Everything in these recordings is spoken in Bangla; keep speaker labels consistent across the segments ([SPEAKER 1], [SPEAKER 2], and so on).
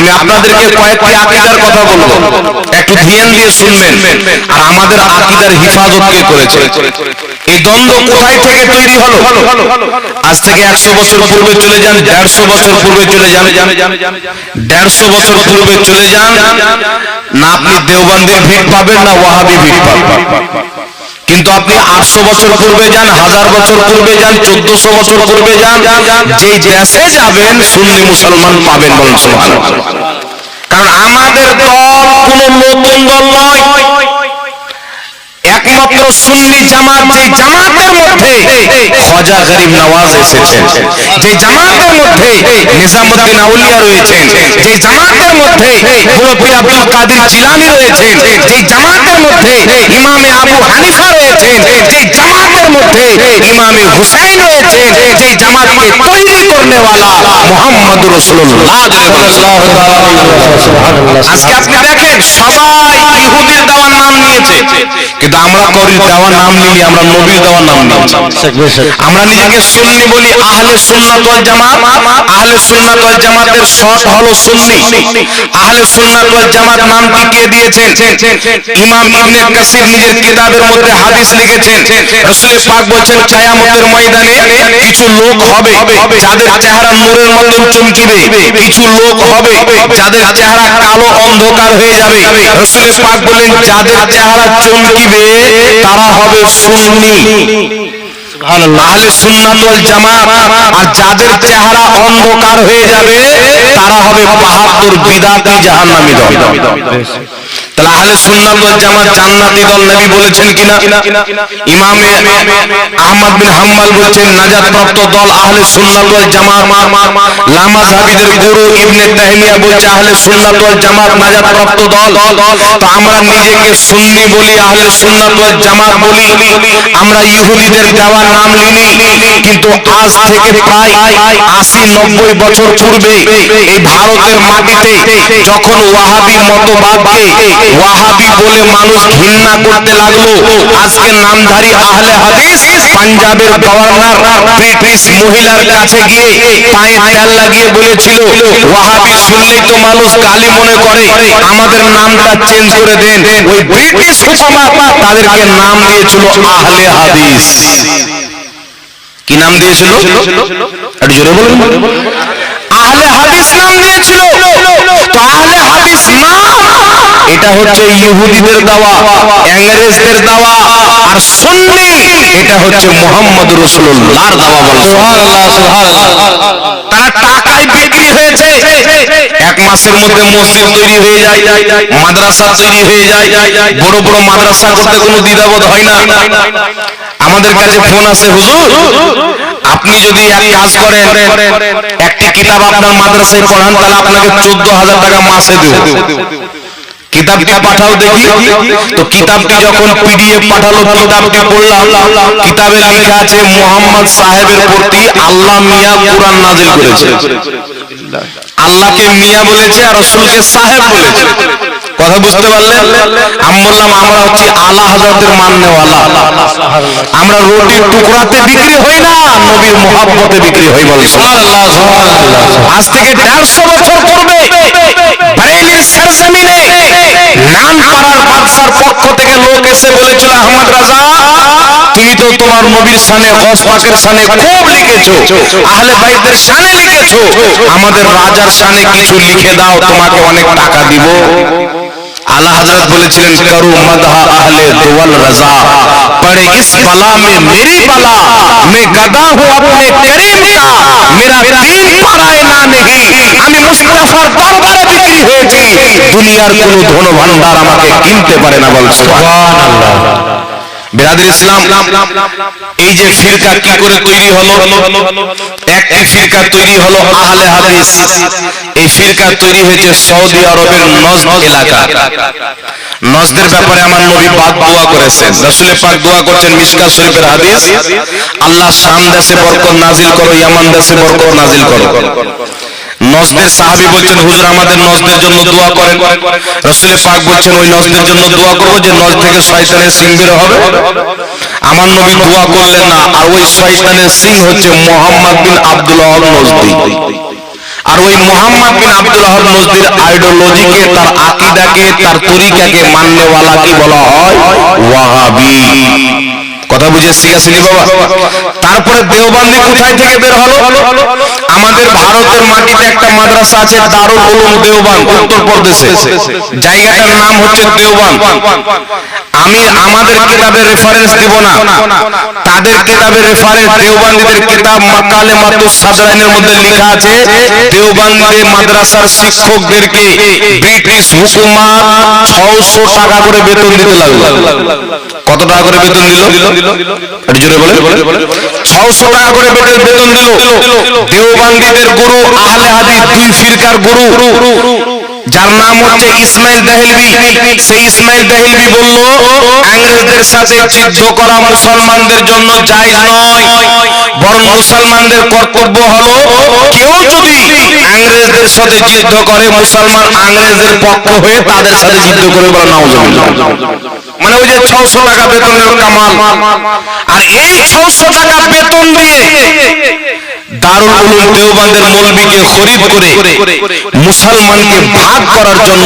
[SPEAKER 1] আমি আপনাদেরকে কয়েকটি আকিদার কথা বলব। একটু ধ্যান দিয়ে শুনবেন আর আমাদের আকিদার হিফাজত কে করেছে? এই দ্বন্দ্ব কোথায় থেকে তৈরি হলো? আজ থেকে একশো বছর পূর্বে চলে যান দেড়শো বছর পূর্বে চলে যান। দেড়শো বছর পূর্বে চলে যান। না আপনি দেওবন্দের ভিড় পাবেন না ওয়াহাবি ভিড় পাবেন। কিন্তু আপনি আটশো বছর পূর্বে যান, হাজার বছর পূর্বে যান, চোদ্দশো বছর করবে যান, যেই দেশে যাবেন, সুন্নি মুসলমান পাবেন বলেন কারণ আমাদের দল কোন নতুন দল নয়। একমাত্র সুন্নি জামাত যে জামাতের মধ্যে খজা গরিব নওয়াজ এসেছেন। যে জামাতের মধ্যে নিজামুদ্দিন আউলিয়া রয়েছেন, যে জামাতের মধ্যে মুরব্বী আব্দুল কাদের জিলানি রয়েছেন, যে জামাতের মধ্যে ইমামে আবু হানিফা রয়েছেন, যে জামাতের মধ্যে ইমামে হুসাইন রয়েছেন, যে জামাতকে তৈরি করনে ওয়ালা মোহাম্মদ রাসূলুল্লাহ। আজকে আপনি দেখেন সবাই ইহুদির দেওয়ার নাম নিয়েছে। কিন্তু আমরা করির দেওয়ার নাম নিই আমরা নবীর দেওয়ার নাম নিয়েছি আমরা নিজেকে সুন্নি বলি আহলে সুন্নাত ওয়াল জামাত। আহলে সুন্নাত ওয়াল জামাতের শর্ট হলো সুন্নি। আহলে সুন্নাত ওয়াল জামাত নাম টিকিয়ে দিয়েছেন? ইমাম ইবনে কাসির নিজের কিতাবের মধ্যে হাদিস লিখেছেন রাসূল পাক বলেছেন কিয়ামতের ময়দানে কিছু লোক হবে যাদের চেহারা নূরের মতন চমকিবে কিছু লোক হবে যাদের চেহারা কালো অন্ধকার হয়ে যাবে। রাসূল পাক বলেন যাদের চেহারা চমকিবে তারা হবে সুন্নি। আহলে সুন্নাত ওয়াল জামাত আর যাদের চেহারা অন্ধকার হয়ে যাবে তারা হবে 72 বিদাতি জাহান্নামী দল। তাহলে আহলে সুন্নাত জান্নাতি দল নবী বলেছেন কিনা? ইমামে আহমদ বিন হাম্বল বলেছেন নাজাত প্রাপ্ত দল আহলে সুন্নাত ওয়াল জামাত। লামাযহাবিদের গুরু ইবনে তাহমিয়া বলছে, আহলে সুন্নাত ওয়াল জামাত নাজাত প্রাপ্ত দল। তো আমরা নিজেকে সুন্নি বলি, আহলে সুন্নাত ওয়াল জামাত বলি। আমরা ইহুদিদের দেওয়ার নাম লিনি কিন্তু আজ থেকে প্রায় আশি নব্বই বছর পূর্বে এই ভারতের মাটিতে যখন ওয়াহাবি মতবাদকে ওয়াহাবি বলে মানুষ ঘৃণা করতে লাগল। আজকে নামধারী আহলে হাদিস পাঞ্জাবের গভর্নর ব্রিটিশ মহিলার কাছে গিয়ে পায়ে তেল লাগিয়ে বলেছিল, ওয়াহাবি, শুনলেই তো মানুষ গালি মনে করে। আমাদের নামটা চেঞ্জ করে দেন। ওই ব্রিটিশ হুকুমত তাদেরকে নাম দিয়েছিল আহলে হাদিস। কি নাম দিয়েছিল? একটু জোরে বলুন। আহলে হাদিস নাম দিয়েছিল। তো আহলে হাদিস নাম এটা হচ্ছে ইহুদিদের দাওয়া ইংরেজদের দাওয়া আর সুন্নি এটা হচ্ছে মোহাম্মদ রাসূলুল্লাহর দেওয়া বলে সুবহানাল্লাহ সুবহানাল্লাহ। তারা টাকায় বিক্রি হয়েছে। এক মাসের মধ্যে মসজিদ তৈরি হয়ে যায় মাদ্রাসা তৈরি হয়ে যায়। বড় বড় মাদ্রাসা করতে কোনো দ্বিধাবোধ হয় না। আমাদের কাছে ফোন আছে হুজুর আপনি যদি এক কাজ করেন একটি কিতাব আপনার মাদ্রাসায় পড়ান তাহলে আপনাকে চোদ্দ হাজার টাকা মাসে দেব। কিতাবটি পাঠাও দেখি। তো কিতাবটি যখন পাঠালো কিতাবে লেখা আছে সাহেবের প্রতি আল্লাহ মিয়া কোরআন নাজিল করেছে। আল্লাহকে মিয়া বলেছে আর রসুলকে সাহেব বলেছে। কথা বুঝতে পারলেন? আমি বললাম, আমরা হচ্ছে আলা হজরতের মান্যওয়ালা। আমরা রুটির টুকরাতে বিক্রি হই না, নবীর মোহাব্বতে বিক্রি হই বল। আজ থেকে দেড়শো বছর পূর্বে বারেলির সরজমিনে পাঠান পাড়ার বাদশার পক্ষ থেকে লোক এসে বলেছিল আহমদ রাজা, তুমি তো তোমার নবীর সানে গস সানে খুব লিখেছো, আহলে বাইদের সানে লিখেছো, আমাদের রাজার সানে কিছু লিখে দাও, তোমাকে অনেক টাকা দিব। আলা হযরত বলেছিলেন, করু মাদহা আহলে দুয়াল রাজা পড়ে ইস বালা মে মেরি বালা, মে গদা হুঁ আপনে করিম কা দুনিয়ার কোন ধন ভান্ডার আমাকে কিনতে পারে না বল সুবহানাল্লাহ। বেরাদের ইসলাম, এই যে ফিরকা কি করে তৈরি হলো? একটি ফিরকা তৈরি হলো আহলে হাদিস। এই ফিরকা তৈরি হয়েছে সৌদি আরবের নজদ এলাকা। নজদের ব্যাপারে আমার নবী পাক দোয়া করেছেন। রাসূলের পাক দোয়া করছেন মিশকাত শরীফের হাদিস। আল্লাহ শাম দেশে বরকত নাজিল করো, ইয়ামান দেশে বরকত নাজিল করো। নজদের সাহাবী বলছেন, হুজুর আমাদের নজদের জন্য দোয়া করেন। রাসূল পাক বলছেন, ওই নজদের জন্য দোয়া করব যে নজ থেকে শয়তানের সিং বের হবে। আমার নবী দোয়া করলেন না, আর ওই শয়তানের সিং হচ্ছে মোহাম্মদ বিন আব্দুল্লাহ নজদি। আর ওই মোহাম্মদ বিন আব্দুল আহদ নজদির আইডিওলজিকে, তার আকিদাকে, তার তরিকাকে মাননেওয়ালা কি বলা হয় ওয়াহাবি। কথা বুঝে শিখাছিলি বাবা। তারপরে দেওবান্দি কোথায় থেকে বের হলো? আমাদের ভারতের মাটিতে একটা মাদ্রাসা আছে, দারুল উলুম দেওবান উত্তর প্রদেশে। জায়গাটার নাম হচ্ছে দেওবান আমি আমাদের কিতাবের রেফারেন্স দিব না। তাদের কিতাবের রেফারেন্স দেওবান্দিদের কিতাব মাকালে মাতু সাদরাইনের মধ্যে লেখা আছে, দেওবান্দি মাদ্রাসার শিক্ষকদেরকে ব্রিটিশ হুকুমাত 600 টাকা করে বেতন দিতে লাগল। কত টাকা করে বেতন দিল? একটু জোরে বলে ছশো টাকা করে বেতন বেতন দিল। দেওবান্দিদের গুরু আহলে হাদিস দুই ফিরকার গুরু। যার নাম হচ্ছে ইসমাইল দাহেলবি সেই ইসমাইল দাহেলবি বলল ইংরেজদের সাথে যুদ্ধ করা মুসলমানদের জন্য জায়েজ নয়। বরং মুসলমানদের কর্তব্য হলো কেউ যদি ইংরেজদের সাথে যুদ্ধ করে মুসলমান ইংরেজদের পক্ষ হয়ে তাদের সাথে যুদ্ধ করে বলা নাউজুবিল্লাহ। মানে যে ছশো টাকা বেতনের কামাল। আর এই ছশো টাকা বেতন দিয়ে মুসলমানকে করার জন্য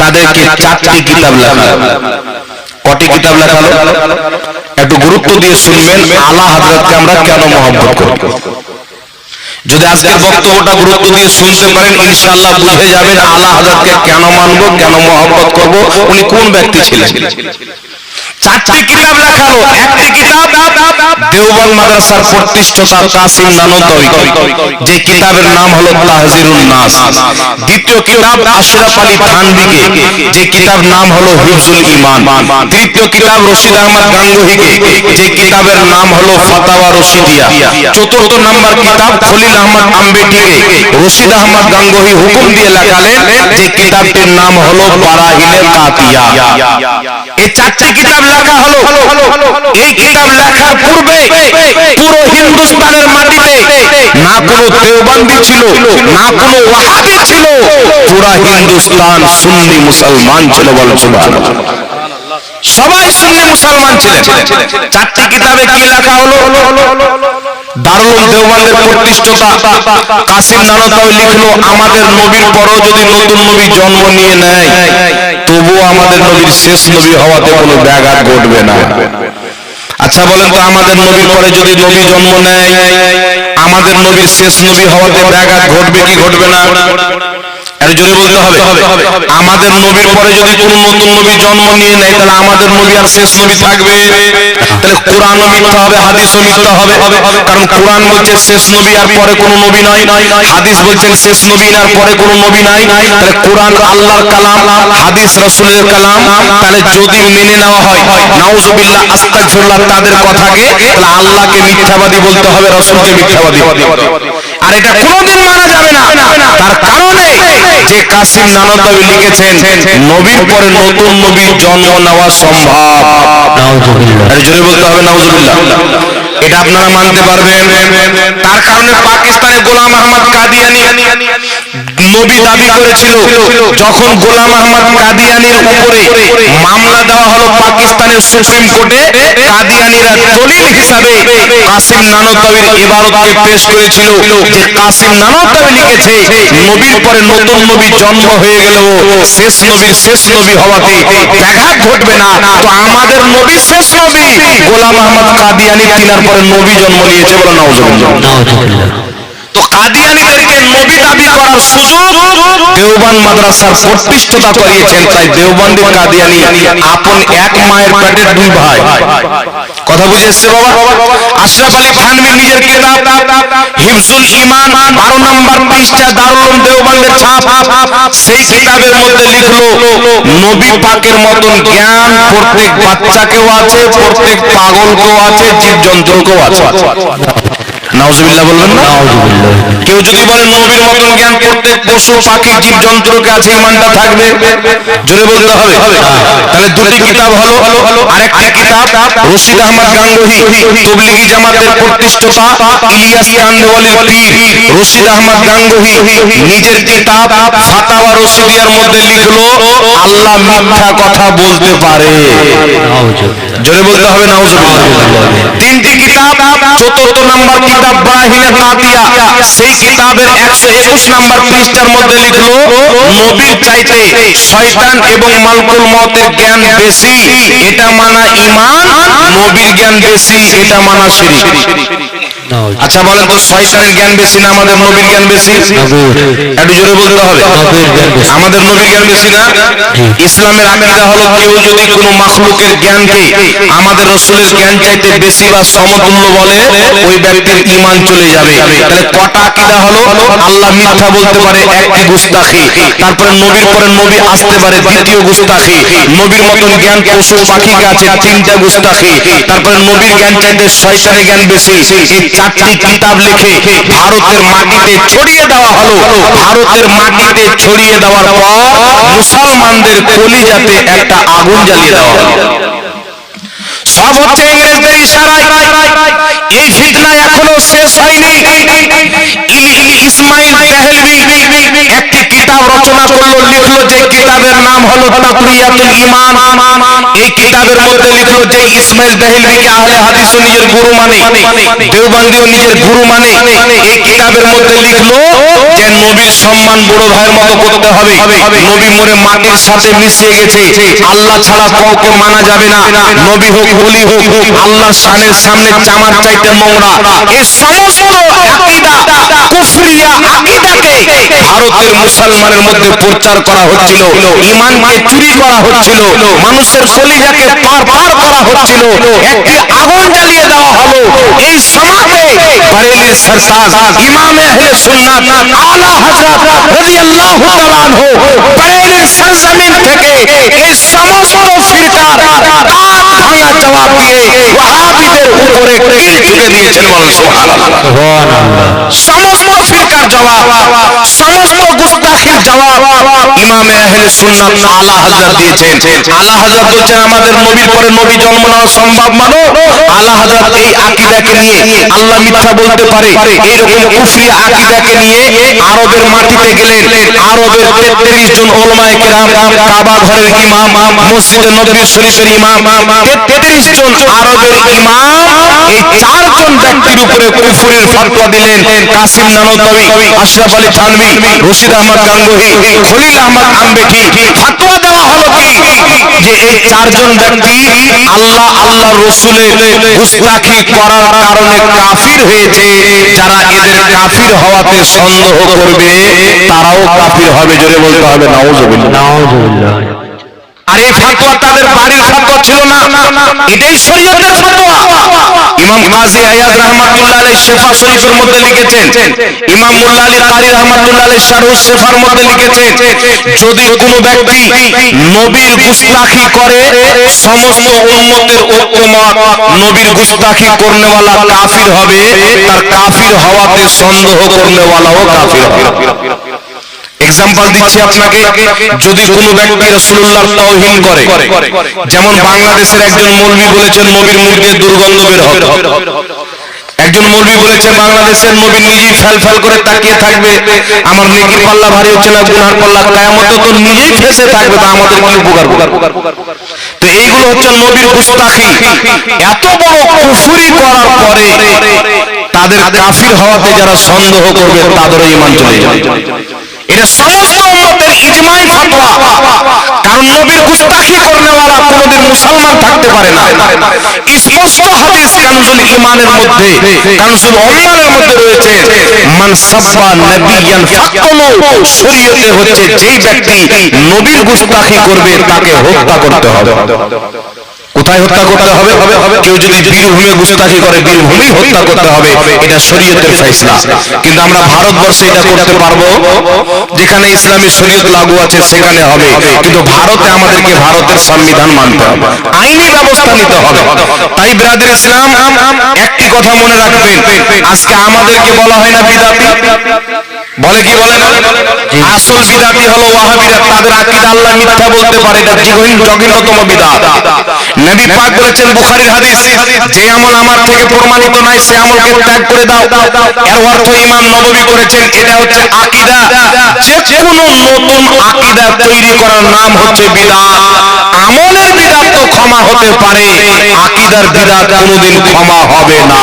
[SPEAKER 1] তাদেরকে কিতাব কটি কিতাব লেখালো? একটু গুরুত্ব দিয়ে শুনবেন, আলা হযরতকে আমরা কেন মহব্বত করি যদি আজকের বক্তব্যটা গুরুত্ব দিয়ে শুনতে পারেন, ইনশাআল্লাহ বুঝে যাবেন আল্লাহ হাজারকে কেন মানবো, কেন মহব্বত করব, উনি কোন ব্যক্তি ছিলেন? চারটি কিতাব একটি কিতাব মাদ্রাসার প্রতিষ্ঠাতা কাসিম যে কিতাবের নাম হলো তাহজিরুন নাস। দ্বিতীয় কিতাব আশরাফ আলী যে কিতাব নাম হলো তৃতীয় কিতাব রশিদ আহমদ গাঙ্গুহিকে। যে কিতাবের নাম হলো ফাতাওয়া রশিদিয়া। চতুর্থ নাম্বার কিতাব খলিল আহমদ আম্বেটিকে। রশিদ আহমদ গাঙ্গুহি হুকুম দিয়ে লেখালেন যে কিতাবটির নাম হলো বারাহিলে কাতিয়া। এই চারটি কিতাব লেখা হলো এই কিতাব লেখার পূর্বে পুরো হিন্দুস্তানের মাটিতে না কোনো দেওবন্দি ছিল, না কোনো ওয়াহাবি ছিল। পুরা হিন্দুস্তান সুন্নি মুসলমান ছিল বলো, সুবহানাল্লাহ। সবাই সুন্নি মুসলমান ছিলেন। চারটি কিতাবে কি লেখা হলো দারুল দেওবন্দের প্রতিষ্ঠাতা কাসিম নানতাও লিখলো, আমাদের নবীর পরও যদি নতুন নবী জন্ম নিয়ে নেয় তবুও আমাদের নবীর শেষ নবী হওয়াতে কোনো ব্যাঘাত ঘটবে না। আচ্ছা বলেন তো আমাদের নবীর পরে যদি নবী জন্ম নেয়, আমাদের নবীর শেষ নবী হওয়াতে ব্যাঘাত ঘটবে কি ঘটবে না? জোরে বলতে হবে আমাদের নবীর পরে যদি কোন নতুন নবী জন্ম নিয়ে নেয় তাহলে আমাদের নবী আর শেষ নবী থাকবে। তাহলে কোরআনও মিথ্যা হবে হাদিসও মিথ্যা হবে। কারণ কোরআন বলছে শেষ নবী আর পরে কোনো নবী নয়। হাদিস বলছেন শেষ নবী আর পরে কোনো নবী নাই। তাহলে কোরআন আল্লাহর কালাম হাদিস রাসূলের কালাম। তাহলে যদি মেনে নেওয়া হয় নাউজুবিল্লাহ আস্তাগফিরুল্লাহ তাদের কথাকে তাহলে আল্লাহকে মিথ্যাবাদী বলতে হবে রাসূলকে মিথ্যাবাদী আর এটা কোনোদিন মানা যাবে না। তার কারণে যে কাসিম নানতাবি লিখেছেন নবীর পরে নতুন নবীর জন্ম নেওয়া সম্ভব। আরে জোরে বলতে হবে নাউজুবিল্লাহ। এটা আপনারা মানতে পারবেন। তার কারণে পাকিস্তানে গোলাম আহমদ কাদিয়ানি নবী দাবি করেছিল, যখন গোলাম আহমদ কাদিয়ানির উপরে মামলা দেওয়া হলো পাকিস্তানের সুপ্রিম কোর্টে, কাদিয়ানিরা দলিল হিসাবে কাসিম নানতাবির ইবারতকে পেশ করেছিল যে কাসিম নানতাবি লিখেছে, নবীর পরে নতুন নবী জন্ম হয়ে গেল শেষ নবীর শেষ নবী হওয়াতে ব্যাঘাত ঘটবে না। তো আমাদের নবী শেষ নবী গোলাম আহমদ কাদিয়ানি তিনার পরে নবী জন্ম নিয়েছে বলে নাউজুবিল্লাহ তো কাদিয়ানিদেরকে নবী দাবি করার সুযোগ দেওবান মাদ্রাসার প্রতিষ্ঠাতা করিয়েছেন, তাই দেওবান্দি কাদিয়ানি আপন এক মায়ের পেটের দুই ভাই। কথা বুঝে এসছে বাবা? আশরাফ আলী থানভী নিজের কিতাব হিফজুল ঈমান 12 নম্বর পৃষ্ঠা দারুল দেওবান্দের ছাপ। সেই কিতাবের মধ্যে লিখলো, নবী পাকের মতন জ্ঞান প্রত্যেক বাচ্চাকেও আছে, প্রত্যেক পাগলকেও আছে, জীবজন্তুকেও আছে। নাউজুবিল্লাহ বলবেন না? কেউ যদি বলে নবীর মতন জ্ঞান প্রত্যেক পশু পাখি জীব জন্তুকে আছে ইমানটা থাকবে? জোরে বলতে হবে। তাহলে দুটি কিতাব হলো আরেকটি কিতাব রশিদ আহমদ গাঙ্গুহি তবলিগি জামাতের প্রতিষ্ঠাতা ইলিয়াস কান্দওয়ালির পীর রশিদ আহমদ গাঙ্গুহি নিজের কিতাব ফাতাওয়া রশিদিয়ার মধ্যে লিখলো আল্লাহ মিথ্যা কথা বলতে পারে। জোরে বলতে হবে তিনটি কিতাব, চতুর্থ নাম্বার কিতাব বাহিনে তাতিয়া সেই কিতাবের 121 নাম্বার পৃষ্ঠার মধ্যে লিখলো, নবীর চাইতে শয়তান এবং মালকুল মতের জ্ঞান বেশি, এটা মানা ইমান নবীর জ্ঞান বেশি, এটা মানা শিরক। আচ্ছা বলেন তো শয়তানের জ্ঞান বেশি না আমাদের নবীর জ্ঞান বেশি? একটু জোরে বলতে হবে। আমাদের নবীর জ্ঞান বেশি না? ইসলামের আকীদা হলো কেউ যদি কোনো মাখলুকের জ্ঞানকে আমাদের রসুলের জ্ঞান চাইতে বেশি বা সমতুল্য বলে ওই ব্যক্তির ঈমান চলে যাবে। তাহলে কটা আকীদা হলো? আল্লাহ মিথ্যা বলতে পারে একটি গুস্তাখি। তারপরে নবীর পরে নবী আসতে পারে দ্বিতীয় গুস্তাখি। নবীর মতন জ্ঞান পশু পাখির কাছে তিনটা গুস্তাখি। তারপরে নবীর জ্ঞান চাইতে শয়তানের জ্ঞান বেশি। চারটি কিতাব লিখে ভারতের মাটিতে ছড়িয়ে দেওয়া হলো। ভারতের মাটিতে ছড়িয়ে দেওয়ার পর মুসলমানদের কলিজাতে একটা আগুন জ্বালিয়ে দেওয়া হলো। সব হচ্ছে ইংরেজদের ইশারায় এই ফিতনা এখনও শেষ হয়নি। ইল- ইল- ইসমাইল দেহলভি রচনা করল লিখলো যে কিতাবের নাম হলো এই কিতাবের মধ্যে লিখলো যে ইসমাইল আহলে হাদিস নিজের গুরু মানে দেওবন্দিও নিজের গুরু মানে এই কিতাবের মধ্যে লিখলো যে নবীর সম্মান বড় ভাইয়ের মতো করতে হবে। নবী মরে সাথে মিশিয়ে গেছে। আল্লাহ ছাড়া কাউকে মানা যাবে না। নবী হোক বলি হোক শানের সামনে চামার চাইতে এই সমস্ত আকীদা, কুফরিয়া আকীদাকে ভারতের মুসলমানের মধ্যে প্রচার করা হচ্ছিল ঈমানকে চুরি করা হচ্ছিল মানুষের কলিজাকে পার পার করা হচ্ছিল একটি আগুন জ্বালিয়ে দেওয়া হলো। এই সমাজে বরেলির সরতাজ ইমামে আহলে সুন্নাত আলা হযরত রাদিয়াল্লাহু তাআলা আনহু বরেলির সরজমিন থেকে এই সমস্ত ফিরকার কান ভাঙা জবাব দিয়ে ওয়াহাবিদের উপরে কিল ঠুকে দিয়েছেন বলেন সুবহানাল্লাহ। সমস্ত ফিরকার জবাব সমস্ত গুস্তাখির জবাব ইমামে আহলে সুন্নাত আলা হযরত দিয়েছেন। আলা হযরত বলছেন আমাদের নবীর পরে নবী জন্ম নেওয়া সম্ভব মানো? আলা হযরত এই আকীদাকে নিয়ে আল্লাহ মিথ্যা বলতে পারে। এইরকম কুফরি আকীদাকে নিয়ে আরবের মাটিতে গেলেন। আরবের 33 জন ওলামায়ে কেরাম কাবা ঘরের ইমাম মসজিদে নববী শরীফের ইমাম। 33 জন আরবের ইমাম এই চারজন ব্যক্তির উপরে কুফরির ফতোয়া দিলেন। কাসিম আশরাফ আলী রশিদ আহমদ গাঙ্গুহি, খলিল আহমদ আমবেঠি। ফতোয়া দেওয়া হলো কি? যে এই চারজন ব্যক্তি আল্লাহ আল্লাহ রসুলের গুস্তাখি করার কারণে কাফির হয়েছে। যারা এদের কাফির হওয়াতে সন্দেহ করবে, তারাও কাফির হবে। জোরে বলতে হবে নাউজুবিল্লাহ। আর এই ফতোয়া তাদের বাড়ির ফতোয়া ছিল না। এটাই শরীয়তের ফতোয়া। ইমাম কাজী আয়াদ রাহমাতুল্লাহ আলাইহি শেফা শরীফের মধ্যে লিখেছেন, ইমাম মুল্লা আলী কারি রাহমাতুল্লাহ আলাইহি শারহু শেফার মধ্যে লিখেছেন, যদি কোনো ব্যক্তি নবীর গুস্তাখি করে, সমস্ত উম্মতের ঐক্যমত নবীর গুস্তাখি করনেওয়ালা কাফির হবে, তার কাফির হওয়াতে সন্দেহ করনেওয়ালাও কাফির হবে। এক্সাম্পল দিচ্ছি আপনাকে, যদি কোনো ব্যক্তি করে, যেমন বাংলাদেশের একজন বলেছেন মুখ দিয়ে দুর্গন্ধ বের হবে। একজন মৌলভী বলেছে বাংলাদেশের নবী নিজেই ফেল ফেল করে তাকিয়ে থাকবে। আমার নেকির পাল্লা ভারী হচ্ছে না, গুনার পাল্লা তো নিজেই ফেসে থাকবে, তা আমাদের উপকার তো এইগুলো হচ্ছে নবীর গুস্তাখি। এত বড় করার পরে তাদের কাফির হওয়াতে যারা সন্দেহ করবে, তাদেরও ঈমান চলে সমস্ত ইজমাই কারণ নবীর গুস্তাখি মুসলমান থাকতে পারে না। স্পষ্ট হাদিস কানজুল মধ্যে কানজুল মধ্যে রয়েছে, মান সাব্বা নবিয়ান ফাকতুলু শরীয়তে হচ্ছে যেই ব্যক্তি নবীর গুস্তাখি করবে, তাকে হত্যা করতে হবে। কোথায় হত্যা করতে হবে? কেউ যদি বীরভূমে গুস্তাখি করে বীরভূমেই হত্যা করতে হবে। এটা শরীয়তের ফয়সলা। কিন্তু আমরা ভারতবর্ষে এটা করতে পারব। যেখানে ইসলামী শরীয়ত লাগু আছে সেখানে হবে। কিন্তু ভারতে আমাদেরকে ভারতের সংবিধান মানতে হবে। আইনি ব্যবস্থা নিতে হবে। তাই ব্রাদের ইসলাম একটি কথা মনে রাখবেন। আজকে আমাদেরকে বলা হয় না বিদাতি। বলে কি বলে না আসল বিদাতি হলো ওয়াহাবিরা তাদের আকীদা আল্লাহ মিথ্যা বলতে পারে এটা জীবন জঘন্যতম বিদাত। নবী পাক বলেছেন বুখারীর হাদিস যে আমল আমার থেকে প্রমাণিত নাই সে আমলকে ত্যাগ করে দাও। এর অর্থ ইমাম নববী করেছেন এটা হচ্ছে আকীদা। যে কোনো নতুন আকীদা তৈরি করার নাম হচ্ছে বিদআত আমলের বিদাত তো ক্ষমা হতে পারে আকিদার বিদাত কোনোদিন ক্ষমা হবে না।